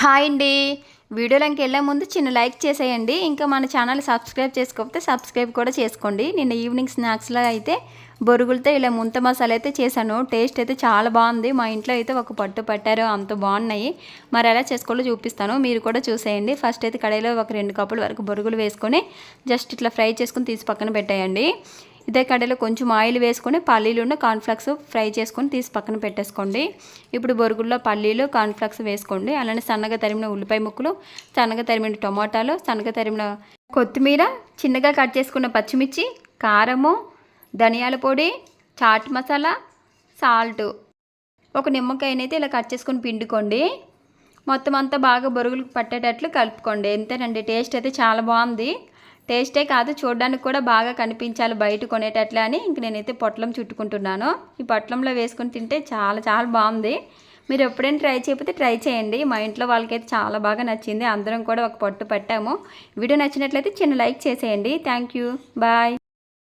Hi అండి. వీడియోలోకి వెళ్ళే ముందు చిన్న లైక్ చేసేయండి. ఇంకా మన ఛానల్ సబ్స్క్రైబ్ చేసుకోకపోతే సబ్స్క్రైబ్ కూడా చేసుకోండి. నిన్న ఈవినింగ్ స్నాక్స్లో అయితే బొరుగులతో ఇలా ముంత మసాలా అయితే చేశాను. టేస్ట్ అయితే చాలా బాగుంది. మా ఇంట్లో అయితే ఒక పట్టు పట్టారు. అంత బాగున్నాయి. మరి ఎలా చేసుకోవాలో చూపిస్తాను. మీరు కూడా చూసేయండి. ఫస్ట్ అయితే కడాయిలో ఒక రెండు కప్పుల వరకు బొరుగులు వేసుకొని జస్ట్ ఇట్లా ఫ్రై చేసుకొని తీసి పక్కన పెట్టేయండి. ఇదే కడాయిలో కొంచెం ఆయిల్ వేసుకొని పల్లీలు కార్న్ఫ్లాక్స్ ఫ్రై చేసుకొని తీసి పక్కన పెట్టేసుకోండి. ఇప్పుడు బొరుగుల్లో పల్లీలు కార్న్ఫ్లాక్స్ వేసుకోండి. అలానే సన్నగా తరిమిన ఉల్లిపాయ ముక్కలు సన్నగా తరిమిన టొమాటాలు సన్నగా తరిమిన కొత్తిమీర చిన్నగా కట్ చేసుకున్న పచ్చిమిర్చి కారము ధనియాల పొడి చాట్ మసాలా సాల్ట్. ఒక నిమ్మకాయనైతే ఇలా కట్ చేసుకొని పిండుకోండి. మొత్తం అంతా బాగా బొరుగులు పట్టేటట్లు కలుపుకోండి. ఎంతేనండి టేస్ట్ అయితే చాలా బాగుంది. టేస్టే కాదు చూడడానికి కూడా బాగా కనిపించాలి బయట కొనేటట్లు అని ఇంక నేనైతే పొట్లం చుట్టుకుంటున్నాను. ఈ పొట్లంలో వేసుకొని తింటే చాలా చాలా బాగుంది. మీరు ఎప్పుడైనా ట్రై చేయకపోతే ట్రై చేయండి. మా ఇంట్లో వాళ్ళకైతే చాలా బాగా నచ్చింది. అందరం కూడా ఒక పొట్టు పట్టాము. వీడియో నచ్చినట్లయితే చిన్న లైక్ చేసేయండి. Thank you. బాయ్.